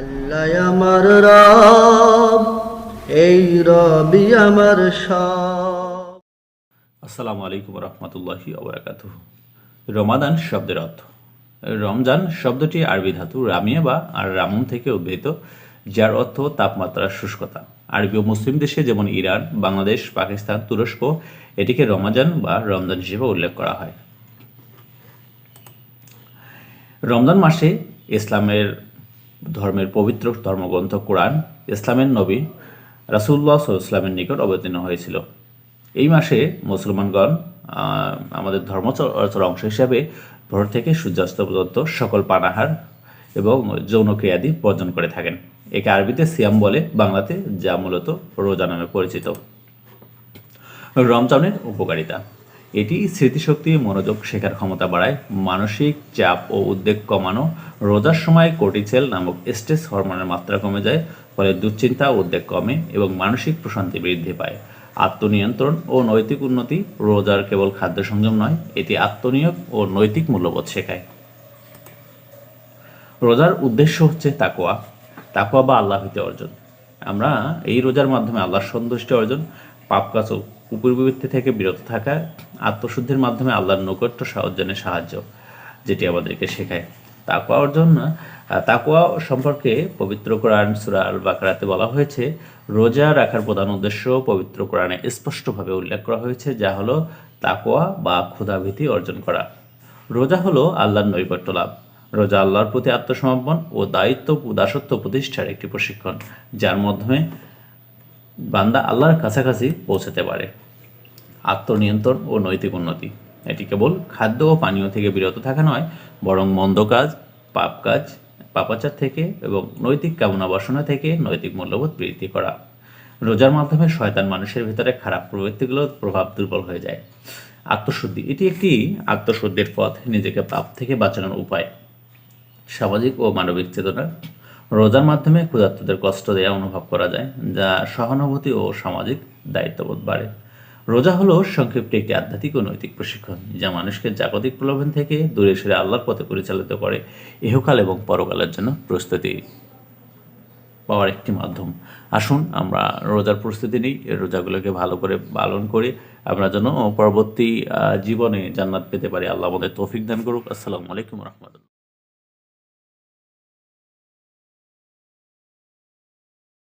আল্লাহ আমার রব, এই রবি আমার সব। আসসালামু আলাইকুম রহমতুল্লাহি রমাদান শব্দের অর্থ। রমজান শব্দটি আরবি ধাতু রামিয়া বা আর রামুন থেকে উদ্ভূত, যার অর্থ তাপমাত্রার শুষ্কতা। আরবি ও মুসলিম দেশে যেমন ইরান, বাংলাদেশ, পাকিস্তান, তুরস্ক, এটিকে রমাজান বা রমজান হিসেবে উল্লেখ করা হয়। রমজান মাসে ইসলামের ধর্মের পবিত্র ধর্মগ্রন্থ কোরআন ইসলামের নবী রাসুল্লাহ ইসলামের নিকট অবতীর্ণ হয়েছিল। এই মাসে মুসলমানগণ আমাদের ধর্মচর্চার অংশ হিসাবে ভোর থেকে সূর্যাস্ত পর্যন্ত সকল পানাহার এবং যৌন ক্রিয়াদি বর্জন করে থাকেন। একে আরবিতে সিয়াম বলে, বাংলাতে যা মূলত রোজা নামে পরিচিত। রমজানের উপকারিতা। এটি স্মৃতিশক্তি মনোযোগ শেখার ক্ষমতা বাড়ায়। মানসিক চাপ ও উদ্বেগ কমানো, রোজার সময় কোর্টিসেল নামক স্ট্রেস হরমোনের মাত্রা কমে যায়, ফলে দুশ্চিন্তা উদ্বেগ কমে এবং মানসিক প্রশান্তি বৃদ্ধি পায়। আত্মনিয়ন্ত্রণ ও নৈতিক উন্নতি রোজার কেবল খাদ্য সংযম নয়, এটি আত্মনিয়োগ ও নৈতিক মূল্যবোধ শেখায়। রোজার উদ্দেশ্য হচ্ছে তাকোয়া তাকোয়া বা আল্লাহ হইতে অর্জন। আমরা এই রোজার মাধ্যমে আল্লাহর সন্তুষ্টি অর্জন পাপ কাজ ও কুপুরবৃত্তি থেকে বিরত থাকা, আত্মশুদ্ধির মাধ্যমে আল্লাহর নৈকট্য অর্জনের সাহায্য, যেটি আমাদেরকে শেখায়। তাকোয়া অর্জন তাকোয়া সম্পর্কে পবিত্র কোরআন সুরা আল বাকরাতে বলা হয়েছে, রোজা রাখার প্রধান উদ্দেশ্য পবিত্র কোরআনে স্পষ্টভাবে উল্লেখ করা হয়েছে, যা হলো তাকোয়া বা ক্ষুধাভীতি অর্জন করা। রোজা হলো আল্লাহর নৈকট্য লাভ। রোজা আল্লাহর প্রতি আত্মসমর্পণ ও দায়িত্ব দাসত্ব প্রতিষ্ঠার একটি প্রশিক্ষণ, যার মাধ্যমে বান্দা আল্লাহর কাছাকাছি পৌঁছাতে পারে। আত্মনিয়ন্ত্রণ ও নৈতিক উন্নতি। এটি কেবল খাদ্য ও পানীয় থেকে বিরত থাকা নয়, বরং মন্দ কাজ, পাপ কাজ, পাপাচার থেকে এবং নৈতিক কামনা বাসনা থেকে নৈতিক মূল্যবোধ বৃদ্ধি করা। রোজার মাধ্যমে শয়তান মানুষের ভিতরে খারাপ প্রবৃত্তিগুলোর প্রভাব দুর্বল হয়ে যায়। আত্মশুদ্ধি, এটি একটি আত্মশুদ্ধির পথ, নিজেকে পাপ থেকে বাঁচানোর উপায়। সামাজিক ও মানবিক চেতনা রোজার মাধ্যমে ক্ষুধার্তদের কষ্ট দেয়া অনুভব করা যায়, যা সহানুভূতি ও সামাজিক দায়িত্ববোধ বাড়ে। রোজা হলো সংক্ষিপ্ত একটি আধ্যাত্মিক ও নৈতিক প্রশিক্ষণ, যা মানুষকে জাগতিক প্রলোভন থেকে দূরে সরে আল্লাহর পথে পরিচালিত করে ইহকাল এবং পরকালের জন্য প্রস্তুতি পাওয়ার একটি মাধ্যম। আসুন, আমরা রোজার প্রস্তুতি নিই, রোজাগুলোকে ভালো করে পালন করি। আমরা যেন পরবর্তী জীবনে জান্নাত পেতে পারি। আল্লাহ আমাদের তৌফিক দান করুক। আসসালামু আলাইকুম রহমতুল্লাহ।